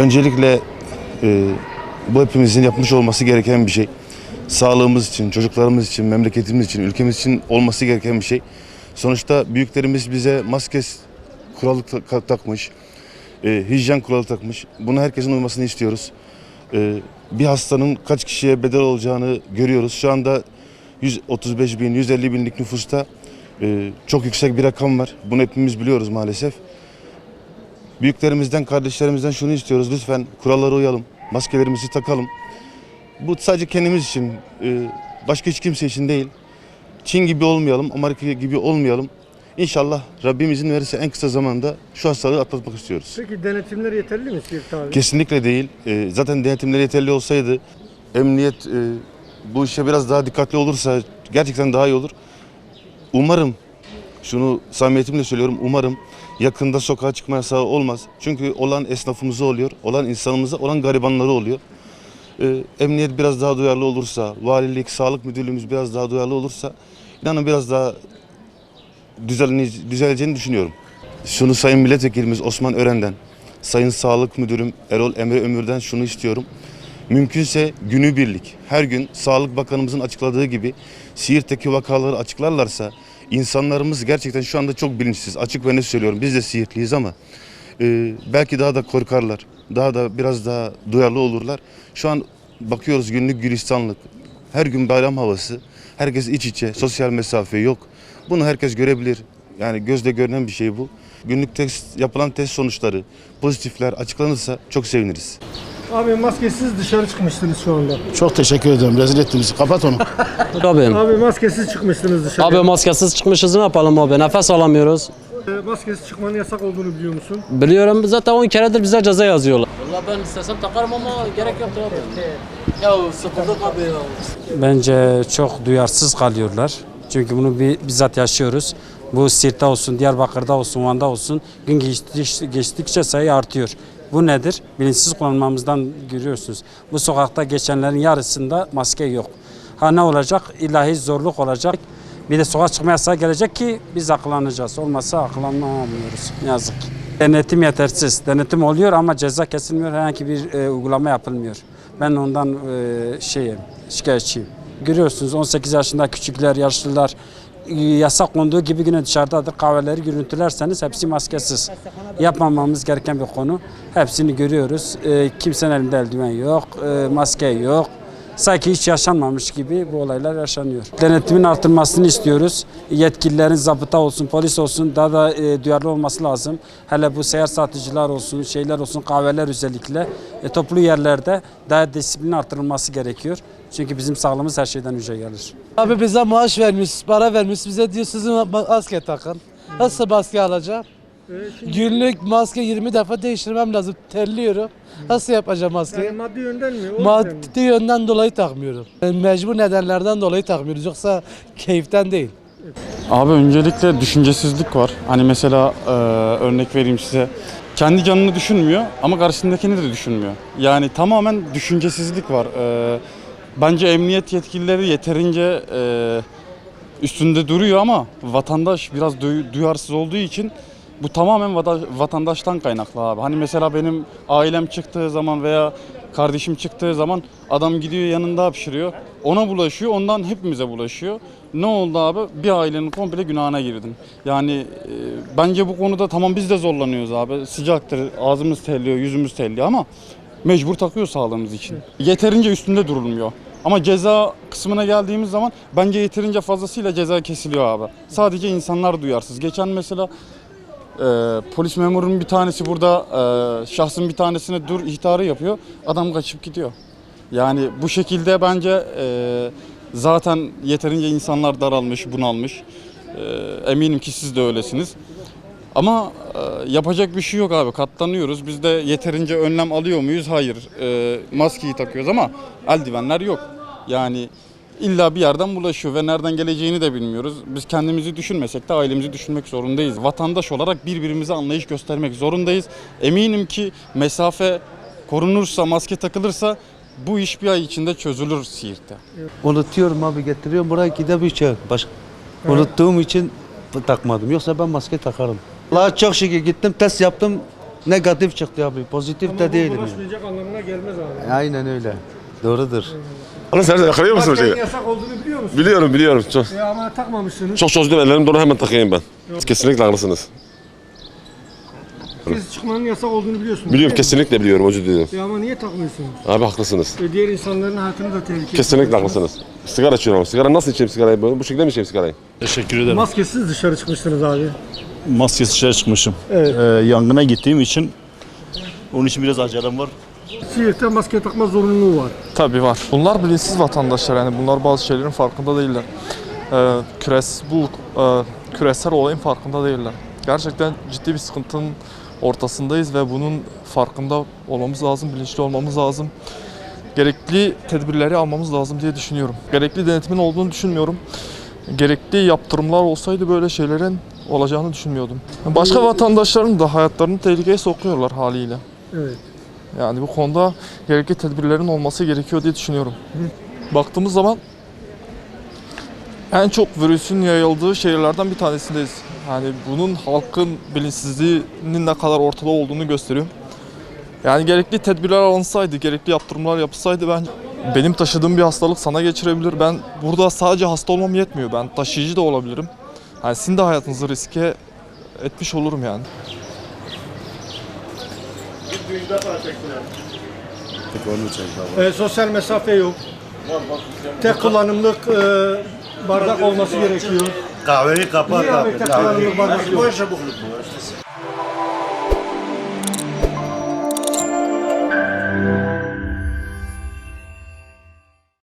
Öncelikle e, bu hepimizin yapmış olması gereken bir şey. Sağlığımız için, çocuklarımız için, memleketimiz için, ülkemiz için olması gereken bir şey. Sonuçta büyüklerimiz bize maske kuralı ta- takmış, e, hijyen kuralı takmış. Bunu herkesin uymasını istiyoruz. E, bir hastanın kaç kişiye bedel olacağını görüyoruz. Şu anda 135 bin, 150 binlik nüfusta e, çok yüksek bir rakam var. Bunu hepimiz biliyoruz maalesef. Büyüklerimizden, kardeşlerimizden şunu istiyoruz. Lütfen kurallara uyalım. Maskelerimizi takalım. Bu sadece kendimiz için, e, başka hiç kimse için değil. Çin gibi olmayalım, Amerika gibi olmayalım. İnşallah Rabbim izin verirse en kısa zamanda şu hastalığı atlatmak istiyoruz. Peki denetimler yeterli mi Siirt abi? Kesinlikle değil. E, zaten denetimler yeterli olsaydı emniyet e, bu işe biraz daha dikkatli olursa gerçekten daha iyi olur. Umarım şunu samimiyetimle söylüyorum. Umarım yakında sokağa çıkma yasağı olmaz. Çünkü olan esnafımıza oluyor, olan insanımıza, olan garibanları oluyor. E, emniyet biraz daha duyarlı olursa, valilik, sağlık müdürlüğümüz biraz daha duyarlı olursa inanın biraz daha düzelini- düzeleceğini düşünüyorum. Şunu Sayın Milletvekilimiz Osman Ören'den, Sayın Sağlık Müdürüm Erol Emre Ömür'den şunu istiyorum. Mümkünse günübirlik her gün Sağlık Bakanımızın açıkladığı gibi Siirt'teki vakaları açıklarlarsa insanlarımız gerçekten şu anda çok bilinçsiz. Açık ve net söylüyorum biz de Siirtliyiz ama e, belki daha da korkarlar. Daha da biraz daha duyarlı olurlar. Şu an bakıyoruz günlük gülistanlık. Her gün bayram havası. Herkes iç içe. Sosyal mesafe yok. Bunu herkes görebilir. Yani gözle görünen bir şey bu. Günlük test, yapılan test sonuçları, pozitifler açıklanırsa çok seviniriz. Abi maskesiz dışarı çıkmıştınız şu anda. Çok teşekkür ediyorum. Rezil ettiniz. Kapat onu. Abi, Abi maskesiz çıkmıştınız dışarı. abi maskesiz çıkmışız ne yapalım abi nefes alamıyoruz. Ee, maskesiz çıkmanın yasak olduğunu biliyor musun? Biliyorum zaten 10 keredir bize ceza yazıyorlar. Valla ben istesem takarım ama gerek yoktu abi. Ya sıkıldık abi ya. Bence çok duyarsız kalıyorlar. Çünkü bunu bi- bizzat yaşıyoruz. Bu Sirt'te olsun, Diyarbakır'da olsun, Van'da olsun gün geçti- geçtikçe sayı artıyor. Bu nedir? Bilinçsiz kullanmamızdan görüyorsunuz. Bu sokakta geçenlerin yarısında maske yok. Ha ne olacak? İlahi zorluk olacak. Bir de sokağa çıkma yasağı gelecek ki biz akıllanacağız. Olmazsa akıllanamıyoruz. Ne yazık. Denetim yetersiz. Denetim oluyor ama ceza kesilmiyor. Herhangi bir e, uygulama yapılmıyor. Ben ondan e, şeyim, şikayetçiyim. Görüyorsunuz 18 yaşında küçükler, yaşlılar yasak konduğu gibi yine dışarıdadır. Kahveleri görüntülerseniz hepsi maskesiz. Yapmamamız gereken bir konu. Hepsini görüyoruz. E, kimsenin elinde eldiven yok, e, maske yok. Sanki hiç yaşanmamış gibi bu olaylar yaşanıyor. Denetimin artırmasını istiyoruz. Yetkililerin zabıta olsun, polis olsun daha da e, duyarlı olması lazım. Hele bu seyahat satıcılar olsun, şeyler olsun, kahveler özellikle e, toplu yerlerde daha disiplin artırılması gerekiyor. Çünkü bizim sağlığımız her şeyden önce gelir. Abi bize maaş vermiş, para vermiş. Bize diyor sizin maske takın. Nasıl maske alacağım? Ee, şimdi Günlük maske 20 defa değiştirmem lazım. Terliyorum. Nasıl yapacağım yani maskeyi? maddi yönden mi? O yüzden mi? Maddi yönden dolayı takmıyorum. Yani Mecbur nedenlerden dolayı takmıyoruz. Yoksa keyiften değil. Abi öncelikle düşüncesizlik var. Hani mesela e, örnek vereyim size. Kendi canını düşünmüyor ama karşısındakini de düşünmüyor. Yani tamamen düşüncesizlik var. E, bence emniyet yetkilileri yeterince e, üstünde duruyor ama vatandaş biraz duy- duyarsız olduğu için bu tamamen vata- vatandaştan kaynaklı abi. Hani mesela benim ailem çıktığı zaman veya kardeşim çıktığı zaman adam gidiyor yanında hapşırıyor. Ona bulaşıyor, ondan hepimize bulaşıyor. Ne oldu abi? Bir ailenin komple günahına girdin. Yani e, bence bu konuda tamam biz de zorlanıyoruz abi. Sıcaktır, ağzımız terliyor, yüzümüz terliyor ama mecbur takıyor sağlığımız için. Yeterince üstünde durulmuyor. Ama ceza kısmına geldiğimiz zaman bence yeterince fazlasıyla ceza kesiliyor abi. Sadece insanlar duyarsız. Geçen mesela e, polis memurunun bir tanesi burada e, şahsın bir tanesine dur ihtarı yapıyor. Adam kaçıp gidiyor. Yani bu şekilde bence e, zaten yeterince insanlar daralmış, bunalmış. E, eminim ki siz de öylesiniz. Ama e, yapacak bir şey yok abi. Katlanıyoruz. Biz de yeterince önlem alıyor muyuz? Hayır. E, maskeyi takıyoruz ama eldivenler yok. Yani illa bir yerden bulaşıyor ve nereden geleceğini de bilmiyoruz. Biz kendimizi düşünmesek de ailemizi düşünmek zorundayız. Vatandaş olarak birbirimize anlayış göstermek zorundayız. Eminim ki mesafe korunursa, maske takılırsa bu iş bir ay içinde çözülür Siirt'te. Unutuyorum abi getiriyorum buraya gidip içe. Baş... Unuttuğum için takmadım. Yoksa ben maske takarım. Allah çok şükür gittim test yaptım. Negatif çıktı abi. Pozitif Ama de değilim. Yani. bulaşmayacak anlamına gelmez abi. Aynen öyle. Doğrudur. Ana sen yakalıyor musun şeyi? yasak olduğunu biliyor musun? Biliyorum biliyorum. Çok Ya ama takmamışsınız. çok çözdüm ellerim dolu hemen takayım ben. Kesinlikle haklısınız. Maskesiz çıkmanın yasak olduğunu biliyorsun. Biliyorum değil mi? kesinlikle biliyorum özür dilerim. Ya ama niye takmıyorsunuz? Abi haklısınız. E, diğer insanların hayatını da tehlikeye Kesinlikle sokuyorsunuz. haklısınız. Sigara içiyorum ama sigara nasıl içeyim sigarayı böyle? Bu şekilde mi içeyim sigarayı? Teşekkür ederim. Maskesiz dışarı çıkmışsınız abi. Maskesiz dışarı çıkmışım. Evet. Ee, yangına gittiğim için onun için biraz acelem var. Siirt'te maske takma zorunluluğu var. Tabii var. Bunlar bilinçsiz vatandaşlar yani bunlar bazı şeylerin farkında değiller. Ee, küres, bu e, küresel olayın farkında değiller. Gerçekten ciddi bir sıkıntının ortasındayız ve bunun farkında olmamız lazım, bilinçli olmamız lazım. Gerekli tedbirleri almamız lazım diye düşünüyorum. Gerekli denetimin olduğunu düşünmüyorum. Gerekli yaptırımlar olsaydı böyle şeylerin olacağını düşünmüyordum. Başka vatandaşların da hayatlarını tehlikeye sokuyorlar haliyle. Evet. Yani bu konuda gerekli tedbirlerin olması gerekiyor diye düşünüyorum. Baktığımız zaman en çok virüsün yayıldığı şehirlerden bir tanesindeyiz. Yani bunun halkın bilinçsizliğinin ne kadar ortada olduğunu gösteriyor. Yani gerekli tedbirler alınsaydı, gerekli yaptırımlar yapılsaydı ben benim taşıdığım bir hastalık sana geçirebilir. Ben burada sadece hasta olmam yetmiyor. Ben taşıyıcı da olabilirim. Yani sizin de hayatınızı riske etmiş olurum yani. E, sosyal mesafe yok. Tek kullanımlık e, bardak olması gerekiyor. Kahveyi kapat Niye abi tek kullanımlık bardak yok?